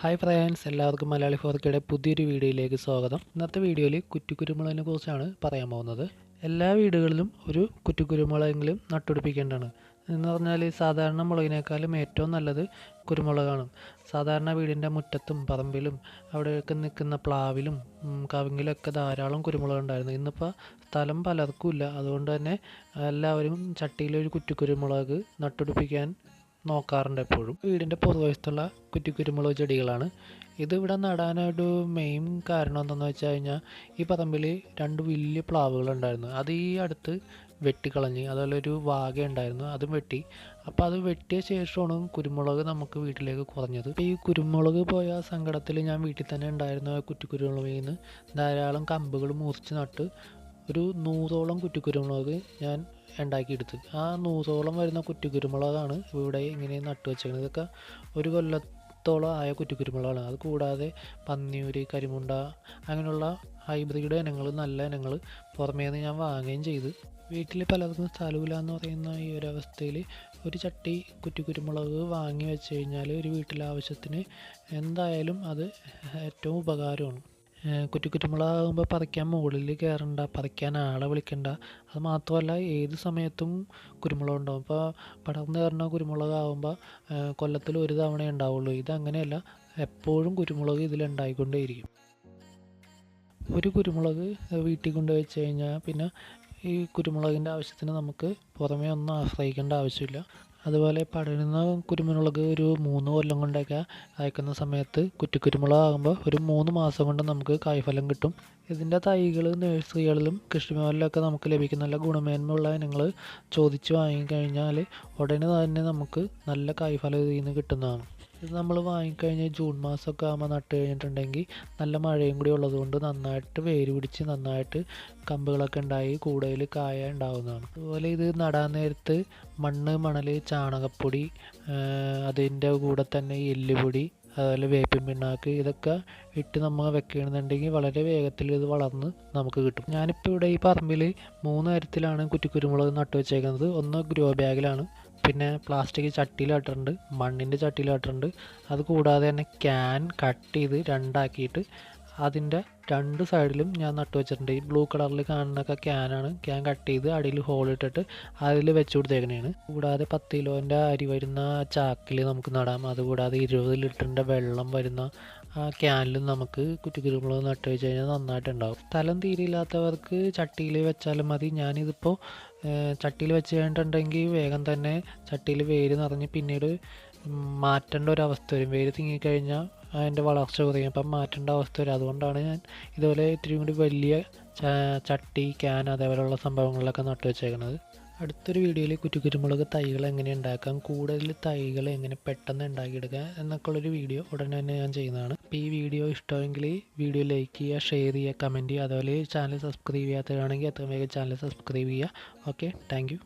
Hi friends എല്ലാവർക്കും മലയാളി ഫോർക്കയുടെ പുതിയൊരു വീഡിയോയിലേക്ക് സ്വാഗതം. ഇന്നത്തെ വീഡിയോയിൽ കുറ്റിക്കുരുമുളകിനെ കുറിച്ചാണ് പറയാൻ പോകുന്നത്. എല്ലാ വീടുകളിലും ഒരു കുറ്റിക്കുരുമുളകെങ്കിലും നട്ടുപിടിപ്പിക്കേണ്ടതാണ്. എന്ന് പറഞ്ഞാൽ സാധാരണ മുളകിനേക്കാളും ഏറ്റവും നല്ലത് കുരുമുളകാണ്. സാധാരണ വീടിന്റെ മുറ്റത്തും പറമ്പിലും അവിടെയൊക്കെ നിൽക്കുന്ന പ്ലാവിലും കവിങ്ങിലൊക്കെ ധാരാളം കുരുമുളക് ഉണ്ടായിരുന്നു. ഇന്നിപ്പോൾ സ്ഥലം പലർക്കും ഇല്ല. അതുകൊണ്ട് തന്നെ എല്ലാവരും ചട്ടിയിലൊരു കുറ്റിക്കുരുമുളക് നട്ടുപിടിപ്പിക്കാൻ നോക്കാറുണ്ട് എപ്പോഴും വീടിന്റെ കുറ്റി കുറ്റിക്കുരുമുളക് ചെടികളാണ്. ഇതിവിടെ നടാനായിട്ട് മെയിൻ കാരണം എന്താണെന്ന് വെച്ച് കഴിഞ്ഞാൽ ഈ പറമ്പിൽ രണ്ട് വലിയ പ്ലാവുകൾ ഉണ്ടായിരുന്നു. അത് ഈ അടുത്ത് വെട്ടിക്കളഞ്ഞ് അതുപോലെ ഒരു വാഗ ഉണ്ടായിരുന്നു അതും വെട്ടി. അപ്പോൾ അത് വെട്ടിയ ശേഷമാണ് കുരുമുളക് നമുക്ക് വീട്ടിലേക്ക് കുറഞ്ഞത് ഈ കുരുമുളക് പോയ സങ്കടത്തിൽ ഞാൻ വീട്ടിൽ തന്നെ ഉണ്ടായിരുന്ന കുറ്റിക്കുരുമുളകിൽ നിന്ന് ധാരാളം കമ്പുകൾ മുറിച്ച് നട്ട് ഒരു നൂറോളം കുറ്റിക്കുരുമുളക് ഞാൻ ഉണ്ടാക്കിയെടുത്ത്. ആ നൂറോളം വരുന്ന കുറ്റിക്കുരുമുളകാണ് ഇവിടെ ഇങ്ങനെ നട്ടു വെച്ചേക്കുന്നത് ഇതൊക്കെ ഒരു കൊല്ലത്തോളം ആയ കുറ്റിക്കുരുമുളകാണ്. അത് കൂടാതെ പന്നിയൂര് കരിമുണ്ട അങ്ങനെയുള്ള ഹൈബ്രിഡ് ഇനങ്ങൾ നല്ല ഇനങ്ങൾ പുറമേ നിന്ന് ഞാൻ വാങ്ങുകയും ചെയ്ത്. വീട്ടിൽ പലർക്കും സ്ഥലമില്ല എന്ന് പറയുന്ന ഈ ഒരു അവസ്ഥയിൽ ഒരു ചട്ടി കുറ്റിക്കുരുമുളക് വാങ്ങി വെച്ച് കഴിഞ്ഞാൽ ഒരു വീട്ടിലെ ആവശ്യത്തിന് എന്തായാലും അത് ഏറ്റവും ഉപകാരമാണ്. കുറ്റിക്കുരുമുളകാകുമ്പോൾ പറിക്കാൻ മുകളിൽ കയറണ്ട പറിക്കാൻ ആളെ വിളിക്കണ്ട. അത് മാത്രമല്ല ഏത് സമയത്തും കുരുമുളക് ഉണ്ടാവും. ഇപ്പോൾ പടർന്നു കയറുന്ന കുരുമുളകാകുമ്പോൾ കൊല്ലത്തിൽ ഒരു തവണയേ ഉണ്ടാവുള്ളൂ. ഇതങ്ങനെയല്ല എപ്പോഴും കുരുമുളക് ഇതിലുണ്ടായിക്കൊണ്ടേയിരിക്കും ഒരു കുരുമുളക് വീട്ടിൽ കൊണ്ട് വെച്ച് കഴിഞ്ഞാൽ പിന്നെ ഈ കുരുമുളകിന്റെ ആവശ്യത്തിന് നമുക്ക് പുറമേ ഒന്നും ആശ്രയിക്കേണ്ട ആവശ്യമില്ല. അതുപോലെ പടരുന്ന കുരുമുളക് ഒരു മൂന്ന് കൊല്ലം കൊണ്ടൊക്കെ അയക്കുന്ന സമയത്ത് കുറ്റിക്കുരുമുളകാകുമ്പോൾ ഒരു മൂന്ന് മാസം കൊണ്ട് നമുക്ക് കായ്ഫലം കിട്ടും. ഇതിന്റെ തൈകൾ നഴ്സറികളിലും കൃഷിഭവനിലൊക്കെ നമുക്ക് ലഭിക്കുന്ന നല്ല ഗുണമേന്മയുള്ള ഇനങ്ങൾ ചോദിച്ച് വാങ്ങിക്കഴിഞ്ഞാൽ ഉടനെ തന്നെ നമുക്ക് നല്ല കായ്ഫലം ഇതിൽ നിന്ന് കിട്ടുന്നതാണ്. ഇത് നമ്മൾ വാങ്ങിക്കഴിഞ്ഞാൽ ജൂൺ മാസമൊക്കെ ആകുമ്പോൾ നട്ട് കഴിഞ്ഞിട്ടുണ്ടെങ്കിൽ നല്ല മഴയും കൂടി ഉള്ളതുകൊണ്ട് നന്നായിട്ട് വേര് പിടിച്ച് നന്നായിട്ട് കമ്പുകളൊക്കെ ഉണ്ടായി കൂടുതൽ കായ ഉണ്ടാവുന്നതാണ്. അതുപോലെ ഇത് നടാൻ നേരത്ത് മണ്ണ് മണൽ ചാണകപ്പൊടി അതിന്റെ കൂടെ തന്നെ എല്ലുപൊടി അതുപോലെ വേപ്പിൻ പിണ്ണാക്ക് ഇതൊക്കെ ഇട്ട് നമ്മൾ വെക്കണമെന്നുണ്ടെങ്കിൽ വളരെ വേഗത്തിൽ ഇത് വളർന്ന് നമുക്ക് കിട്ടും. ഞാനിപ്പോൾ ഇവിടെ ഈ പറമ്പിൽ മൂന്ന് തരത്തിലാണ് കുറ്റിക്കുരുമുളക് നട്ടു വെച്ചേക്കുന്നത്. ഒന്ന് ഗ്രോ ബാഗിലാണ്. പിന്നെ പ്ലാസ്റ്റിക് ചട്ടിയിലായിട്ടുണ്ട് മണ്ണിന്റെ ചട്ടിയിലായിട്ടുണ്ട്. അത് കൂടാതെ തന്നെ ക്യാൻ കട്ട് ചെയ്ത് രണ്ടാക്കിയിട്ട് അതിന്റെ രണ്ട് സൈഡിലും ഞാൻ നട്ടു വെച്ചിട്ടുണ്ട്. ഈ ബ്ലൂ കളറിൽ കാണുന്നൊക്കെ ക്യാനാണ് ക്യാൻ കട്ട് ചെയ്ത് അടിയിൽ ഹോൾ ഇട്ടിട്ട് അതിൽ വെച്ച് കൊടുത്തേക്കണേണ്. കൂടാതെ പത്ത് കിലോന്റെ അരി വരുന്ന ചാക്കിൽ നമുക്ക് നടാം. അതുകൂടാതെ ഇരുപത് ലിറ്ററിന്റെ വെള്ളം വരുന്ന ആ ക്യാനിലും നമുക്ക് കുറ്റിക്കുരുമുളക് നട്ട് വെച്ച് കഴിഞ്ഞാൽ നന്നായിട്ടുണ്ടാവും. സ്ഥലം തീരില്ലാത്തവർക്ക് ചട്ടിയിൽ വെച്ചാലും മതി. ഞാനിതിപ്പോൾ ചട്ടിയിൽ വെച്ച് കഴിഞ്ഞിട്ടുണ്ടെങ്കിൽ വേഗം തന്നെ ചട്ടിയിൽ വേര് നിറഞ്ഞ് പിന്നീട് മാറ്റേണ്ട ഒരു അവസ്ഥ വരും. വേര് തിങ്ങിക്കഴിഞ്ഞാൽ അതിന്റെ വളർച്ച കുറയും. അപ്പം മാറ്റേണ്ട അവസ്ഥ വരും. അതുകൊണ്ടാണ് ഞാൻ ഇതുപോലെ ഇത്തിരി കൂടി വലിയ ചട്ടി ക്യാൻ അതേപോലെയുള്ള സംഭവങ്ങളിലൊക്കെ നട്ടു വെച്ചേക്കുന്നത് അടുത്തൊരു വീഡിയോയിൽ കുറ്റിക്കുരുമുളക് തൈകൾ എങ്ങനെ ഉണ്ടാക്കാം കൂടുതൽ തൈകൾ എങ്ങനെ പെട്ടെന്ന് ഉണ്ടാക്കിയെടുക്കുക എന്നൊക്കെ ഉള്ളൊരു വീഡിയോ ഉടനെ തന്നെ ഞാൻ ചെയ്യുന്നതാണ്. അപ്പോൾ ഈ വീഡിയോ ഇഷ്ടമെങ്കിൽ വീഡിയോ ലൈക്ക് ചെയ്യുക ഷെയർ ചെയ്യുക കമന്റ് ചെയ്യുക. അതുപോലെ ചാനൽ സബ്സ്ക്രൈബ് ചെയ്യാത്തവരാണെങ്കിൽ എത്രയും വേഗം ചാനൽ സബ്സ്ക്രൈബ് ചെയ്യുക. Okay thank